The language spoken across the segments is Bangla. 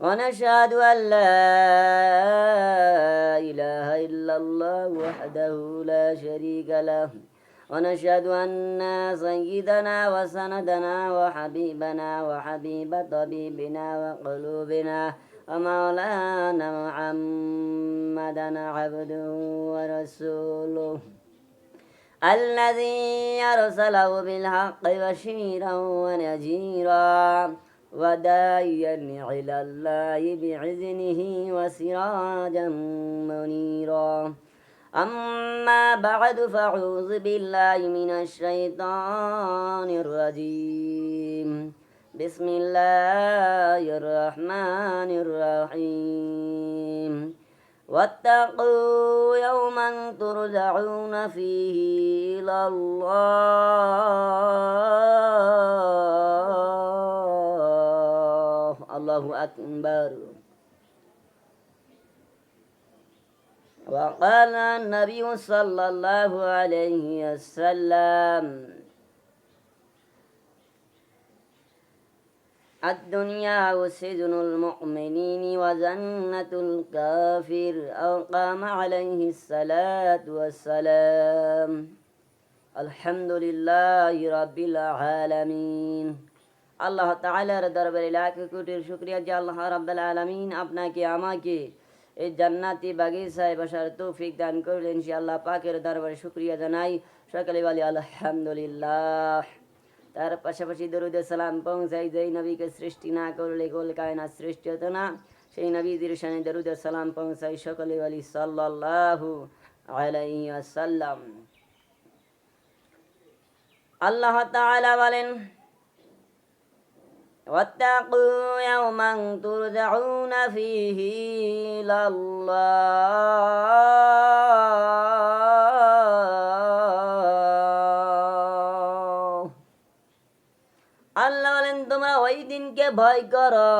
ونشهد أن لا إله إلا الله وحده لا شريك له. ونشهد أن سيدنا وسندنا وحبيبنا وحبيب طبيبنا وقلوبنا ومولانا محمدا عبده ورسوله. الذي أرسله بالحق بشيرا ونذيرا. وداعيا إلى الله بإذنه وسراجا منيرا. أما بعد فأعوذ بالله من الشيطان الرجيم. بسم الله الرحمن الرحيم. واتقوا يوما ترجعون فيه إلى الله. الله أكبر. وقال النبي صلى الله عليه وسلم الدنيا سجن المؤمنين وجنة الكافر أو قام عليه الصلاة والسلام. الحمد لله رب العالمين. আল্লাহ তাআলার দরবারে লাখ কোটির শুকরিয়া যে আল্লাহ রাব্বুল আলামিন আপনাকে, আমাকে এই জান্নাতি বাগিচায় বসার তৌফিক দান করলেন। সে আল্লাহ পাকের দরবারে শুকরিয়া জানাই। সকালে বলি আলহামদুলিল্লাহ। তার পাশাপাশি দরুদ সালাম পৌঁছাই যেই নবীকে সৃষ্টি না করলে গোল কায়না সৃষ্টি হতো না, সেই নবীদের সানে দরুদ সালাম পৌঁছাই সকলে বলি সাল্লাল্লাহু আলাইহি ওয়াসাল্লাম। আল্লাহ তাআলা বলেন واتقوا يوما ترجعون فيه إلى الله আল্লাহ বলেন তোমরা ওই দিনকে ভয় করো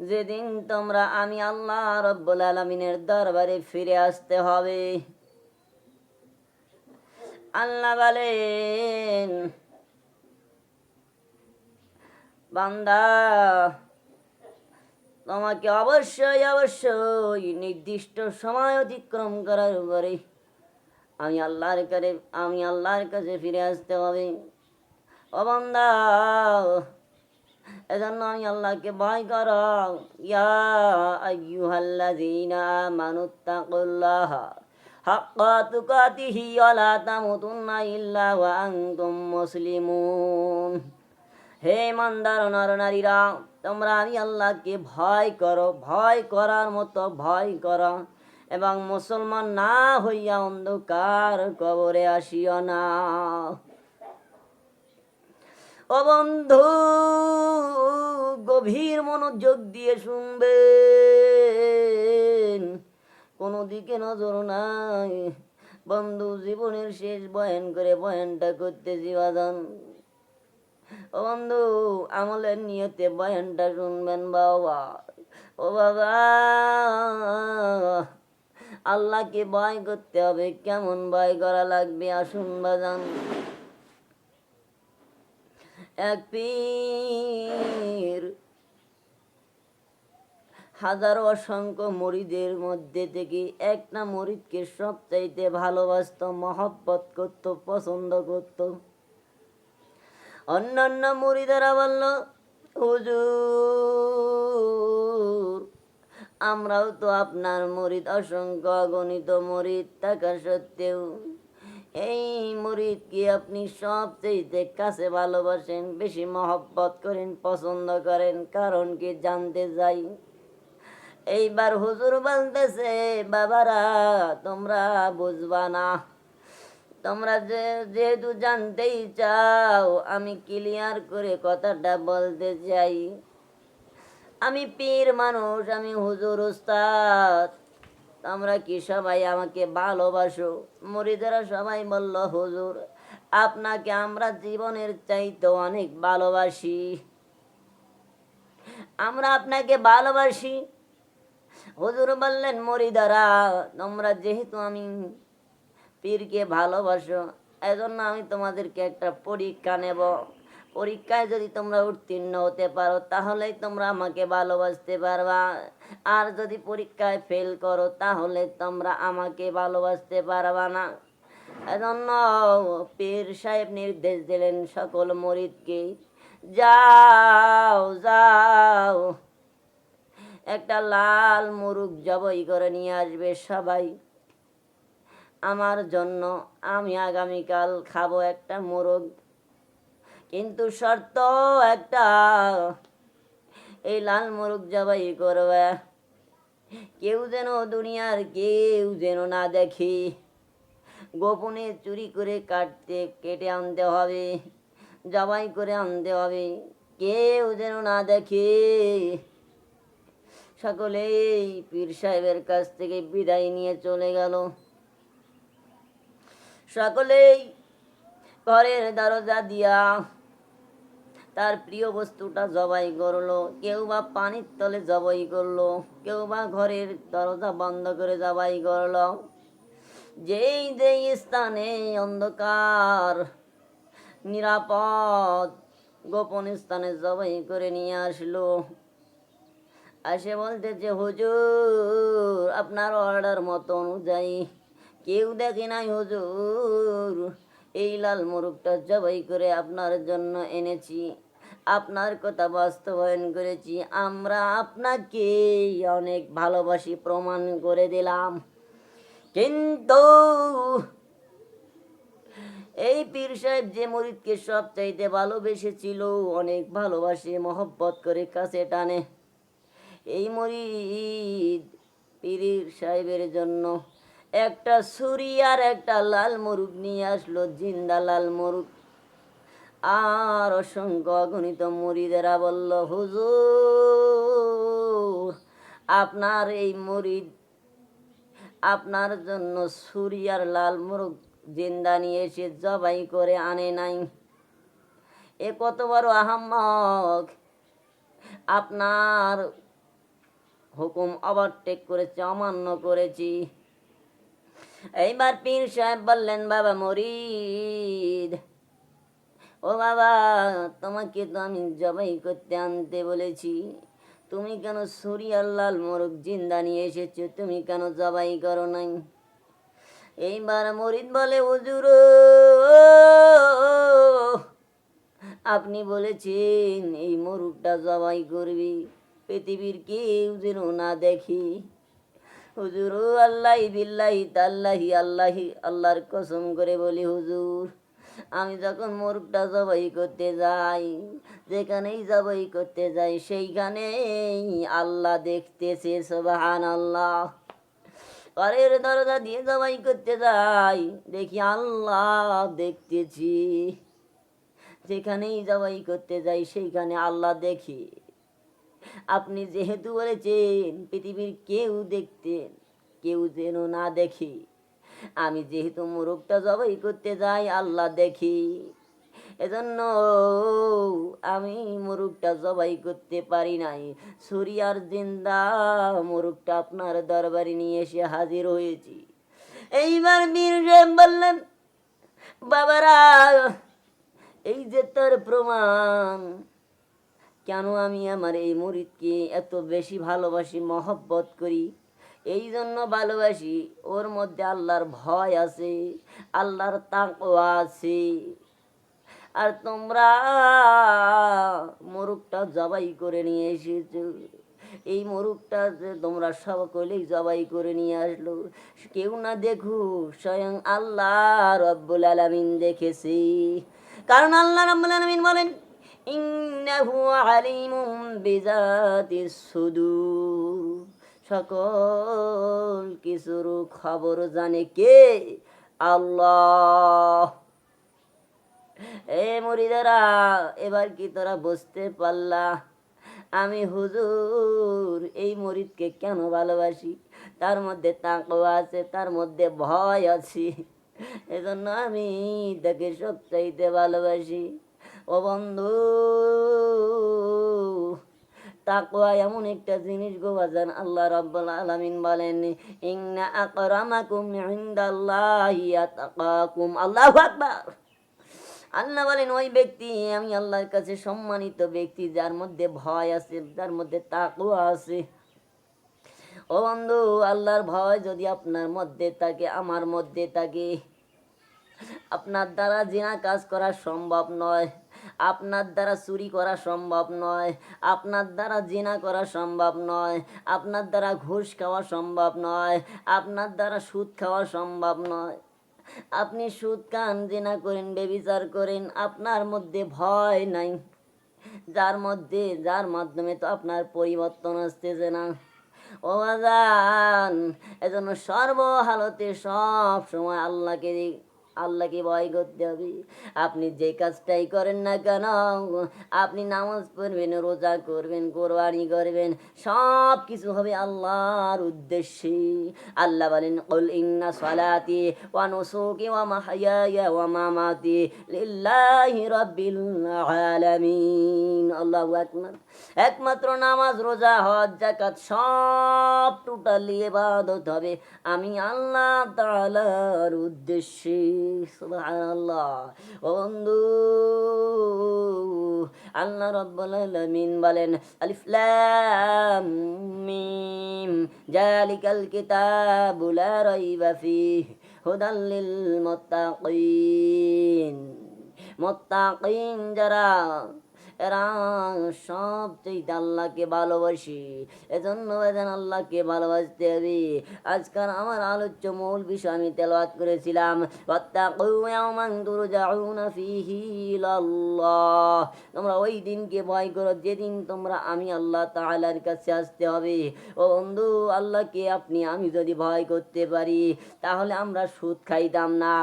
যেদিন তোমরা আমি আল্লাহ রব্বুল আলমিনের দরবারে ফিরে আসতে হবে আল্লাহ বলেন বান্দা, তোমাকে অবশ্যই অবশ্যই নির্দিষ্ট সময় অতিক্রম করার পরে আমি আল্লাহর কাছে, আমি আল্লাহর কাছে ফিরে আসতে হবে। ও বান্দা, এজন্য আমি আল্লাহকে ভয় কর। ইয়া আইয়ুহাল্লাযীনা আমানুত্তাকুল্লাহ হাক্কা তুকাতিহি ওয়া লা তামুতুন্না ইল্লা ওয়া আনতুম মুসলিমুন। হে মন্দার নর নারীরা তোমরা আমি আল্লাহকে ভয় করো, ভয় করার মতো ভয় করো এবং মুসলমান না হইয়া অন্ধকার কবরে আসিও না। ও বন্ধু, গভীর মনোযোগ দিয়ে শুনবেন। কোনো দিকে নজর নাই। বন্ধু, জীবনের শেষ বয়ান করে বয়ানটা করতে জীবাদান ও বন্ধু, আমলের নিয়তে বয়ানটা শুনবেন বাবা। ও বাবা, আল্লাহকে ভয় করতে হবে, কেমন ভয় করা লাগবে? আসুন বাজান। এক পীর, হাজারো অসংখ্য মরিদের মধ্যে থেকে একটা মরিদকে সবচাইতে ভালোবাসত, মহব্বত করত, পছন্দ করত। অন্যান্য মুড়িদারা বলল, হুজুর, আমরাও তো আপনার মরিদ অসংখ্য অগণিত মরিদ থাকা সত্ত্বেও, এই মরিদ কি আপনি সবচেয়ে কাছে ভালোবাসেন, বেশি মহব্বত করেন, পছন্দ করেন? কারণ কি জানতে যাই এইবার হুজুর বলতেছে, বাবারা, তোমরা বুঝবা না তোমরা যে যেহেতু জানতেই চাও, আমি ক্লিয়ার করে কথাটা বলতে চাই। আমি পীর মানুষ, আমি হুজুর উস্তাদ। তোমরা কি সবাই আমাকে ভালোবাসো? মুরিদেরা সবাই বলল, হুজুর, আপনাকে আমরা জীবনের চাইতে অনেক ভালোবাসি। আমরা আপনাকে ভালোবাসি? হুজুর বললেন, মরিদারা, তোমরা যেহেতু আমি পীরকে ভালোবাসো, এজন্য আমি তোমাদেরকে একটা পরীক্ষা নেব। পরীক্ষায় যদি তোমরা উত্তীর্ণ হতে পারো, তাহলেই তোমরা আমাকে ভালোবাসতে পারবা। আর যদি পরীক্ষায় ফেল করো, তাহলে তোমরা আমাকে ভালোবাসতে পারবা না। এজন্য পীর সাহেব নির্দেশ দিলেন সকল মরিদকে, যাও যাও। একটা লাল মুরুগ জবই করে নিয়ে আসবে সবাই। আমার জন্য আমি আগামীকাল খাব একটা মোরগ। কিন্তু শর্ত একটা, এই লাল মোরগ জবাই করবে। কেউ যেন দুনিয়ার কেউ যেন না দেখে। গোপনে চুরি করে কাটতে, কেটে আনতে হবে, জবাই করে আনতে হবে, কেউ যেন না দেখে। সকলেই পীর সাহেবের কাছ থেকে বিদায় নিয়ে চলে গেল। সকলেই ঘরের দরজা দিয়া তার প্রিয় বস্তুটা জবাই করল। কেউ বা পানির তলে জবাই করল, কেউ বা ঘরের দরজা বন্ধ করে জবাই করল। যেই যেই স্থানে অন্ধকার, নিরাপদ, গোপন স্থানে জবাই করে নিয়ে আসলো। আসে বলতে যে হুজুর, আপনার অর্ডার মতো অনুযায়ী কেউ দেখে নাই, হুজুর। এই লাল মুরগটা জবাই করে আপনার জন্য এনেছি। আপনার কথা বাস্তবায়ন করেছি। আমরা আপনাকে অনেক ভালোবাসি, প্রমাণ করে দিলাম। কিন্তু এই পীর সাহেব যে মরিদকে সব চাইতে ভালোবেসেছিল, অনেক ভালোবাসে, মহব্বত করে কাছে টানে। এই মরিদ পীর সাহেবের জন্য একটা ছুরি আর একটা লাল মুরুগ নিয়ে আসলো জিন্দা লাল মুরুগ আর অসংখ্য অগণিত মুরিদেরা বলল, হুজুর, আপনার এই মুরিদ, আপনার জন্য ছুরি আর লাল মুরুগ জিন্দা নিয়ে এসে জবাই করে আনে নাই। এ কত বড় আহাম্মক। আপনার হুকুম ওভারটেক করেছে, অমান্য করেছি। এইবার পীর সাহেব বললেন, বাবা মরিদ, ও বাবা, তোমাকে তো আমি জবাই করতে আনতে বলেছি। তুমি কেন সুরিয়ার লাল মোরগ জিন্দা নিয়ে এসেছ? তুমি কেন জবাই করো নাই? এইবার মরিদ বলে, হুজুর, আপনি বলেছেন এই মোরগটা জবাই করবি। পৃথিবীর কেউ যেন না দেখি। হুজুর আল্লাহি বিল্লাহি তাল্লাহি, আল্লাহি, আল্লাহর কসম করে বলি হুজুর, আমি যখন মোরগটা জবাই করতে যাই, যেখানেই জবাই করতে যাই, সেইখানেই আল্লাহ দেখতেছে সোবাহান আল্লাহ ঘরের দরজা দিয়ে জবাই করতে যাই, দেখি আল্লাহ দেখতেছি। যেখানেই জবাই করতে যাই, সেইখানে আল্লাহ দেখি। আপনি যেহেতু বলেছেন, পৃথিবীর কেউ দেখতেন কেউ যেন না দেখি। আমি যেহেতু মোরগটা জবাই করতে যাই, আল্লাহ দেখি। এজন্য আমি মোরগটা জবাই করতে পারি নাই। সুরিয়ার জিন্দা মোরগটা আপনার দরবারে নিয়ে এসে হাজির হয়েছি। এইবার বীর বললেন, বাবারা, এই যে তোর প্রমাণ কেন আমি আমার এই মুরিদকে এত বেশি ভালোবাসি, মহব্বত করি? এই জন্য ভালোবাসি। ওর মধ্যে আল্লাহর ভয় আছে, আল্লাহর তাকওয়া আছে। আর তোমরা মোরগটা জবাই করে নিয়ে এসেছ। এই মোরগটা যে তোমরা সকলেই জবাই করে নিয়ে আসলো। কেউ না দেখু স্বয়ং আল্লাহ রব্বুল আলামিন দেখেছি। কারণ আল্লাহ রব্বুল আলামিন বলেন ইন্নাহু আলিমুম বিজাতিস সুদূর। সকল কিছুর খবর জানে কে? আল্লাহ। এ মরিদারা এবার কি তোরা বুঝতে পারলা? আমি হুজুর, এই মরিদকে কেন ভালোবাসি? তার মধ্যে তাকওয়া আছে, তার মধ্যে ভয় আছে। এজন্য আমি তাকে সবচাইতে ভালোবাসি। ও বন্ধু, তাকওয়া এমন একটা জিনিস গো বাজান, আল্লাহ রাব্বুল আলামিন বলেন, ইন্না আকরামাকুম ইনদাল্লাহি আতাকাকুম। আল্লাহু আকবার। আল্লাহ বলেন, ওই ব্যক্তি, আমি আল্লাহর কাছে সম্মানিত ব্যক্তি, যার মধ্যে ভয় আছে, যার মধ্যে তাকওয়া আছে। ও বন্ধু, আল্লাহর ভয় যদি আপনার মধ্যে থাকে, আমার মধ্যে থাকে, আপনার দ্বারা জিনা কাজ করা সম্ভব নয়। আপনার দ্বারা চুরি করা সম্ভব নয়, আপনার দ্বারা জিনা করা সম্ভব নয়, আপনার দ্বারা ঘুষ খাওয়া সম্ভব নয়, আপনার দ্বারা সুদ খাওয়া সম্ভব নয়। আপনি সুদ কান জিনা করেন, বেবিচার করেন, আপনার মধ্যে ভয় নাই। যার মধ্যে, যার মাধ্যমে তো আপনার পরিবর্তন আসতেছে না। ও আজান, এজন্য সর্বহালতে সব সময় আল্লাহকে আল্লাহকে ভয় করতে হবে। আপনি যে কাজটাই করেন না কেন, আপনি নামাজ পড়বেন, রোজা করবেন, কোরবানি করবেন সব কিছু হবে আল্লাহর উদ্দেশ্যে। আল্লাহ বলেন, কুল ইন্না সালাতি ওয়া নুসুকি ওয়া মাহইয়ায়া ওয়া মামাতি লিল্লাহি রাব্বিল আলামিন। আল্লাহু আকবার। একমাত্র নামাজ, রোজা, হজ, যাকাত সব টোটালি ইবাদত হবে। আমি আল্লাহ তাআলার উদ্দেশ্যে ও বন্ধু, আল্লাহ রাব্বুল আলামিন বলেন, আলিফ লাম মিম জালিকাল কিতাবু লা রাইবা ফিহি, হুদাল লিল মুত্তাকিন। মুত্তাকিন যারা এরা সবচেয়ে আল্লাহকে ভালোবাসি, এজন্য এজন আল্লাহকে ভালোবাসতে হবে। আজকাল আমার আলোচ্য মূল বিষয় আমি তেলাওয়াত করেছিলাম তোমরা ওই দিনকে ভয় করো, যেদিন তোমরা আমি আল্লাহ তাআলার কাছে আসতে হবে। ও বন্ধু, আল্লাহকে আপনি, আমি যদি ভয় করতে পারি, তাহলে আমরা সুদ খাইতাম না,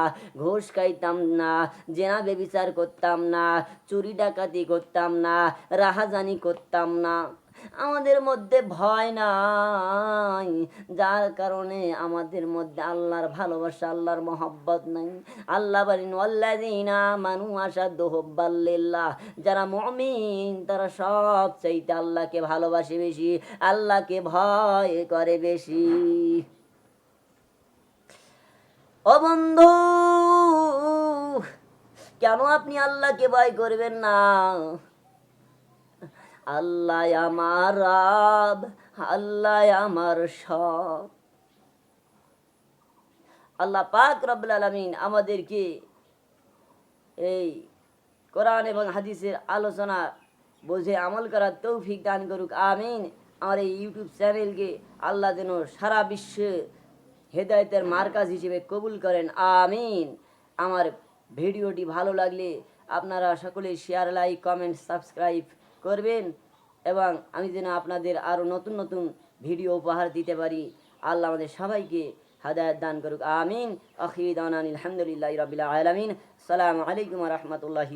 ঘুষ খাইতাম না, জেনা বেবিচার করতাম না, চুরি ডাকাতি করতাম না, রাহাজানি করতাম না। আমাদের মধ্যে ভয় নাই, যার কারণে আমাদের মধ্যে আল্লাহর ভালোবাসা, আল্লাহর মহব্বত নাই। আল্লাহ বলেন আল্লাযীনা মানু আশাদ্দু হুব্বাল্লিল্লাহ যারা মুমিন, তারা সব চাইতে আল্লাহকে ভালোবাসে বেশি, আল্লাহকে ভয় করে বেশি। ও বন্ধু, কেন আপনি আল্লাহকে ভয় করবেন না? আল্লাহ আমার রাব, আল্লাহ আমার সব। আল্লাহ পাক রব্বুল আলামিন আমাদেরকে এই কোরআন এবং হাদিসের আলোচনা বোঝে আমল করার তৌফিক দান করুক, আমিন। আমার এই ইউটিউব চ্যানেলকে আল্লাহ যেন সারা বিশ্বে হেদায়তের মার্কাজ হিসেবে কবুল করেন, আমিন। আমার ভিডিওটি ভালো লাগলে আপনারা সকলে শেয়ার লাইক কমেন্ট সাবস্ক্রাইব করবেন এবং আমি যেন আপনাদের আরও নতুন নতুন ভিডিও উপহার দিতে পারি। আল্লাহ আমাদের সবাইকে হাদায়ত দান করুক। আমিন। আখিদান আলহামদুলিল্লাহ রবিল আলমিন। সালামু আলাইকুম রহমতুল্লাহি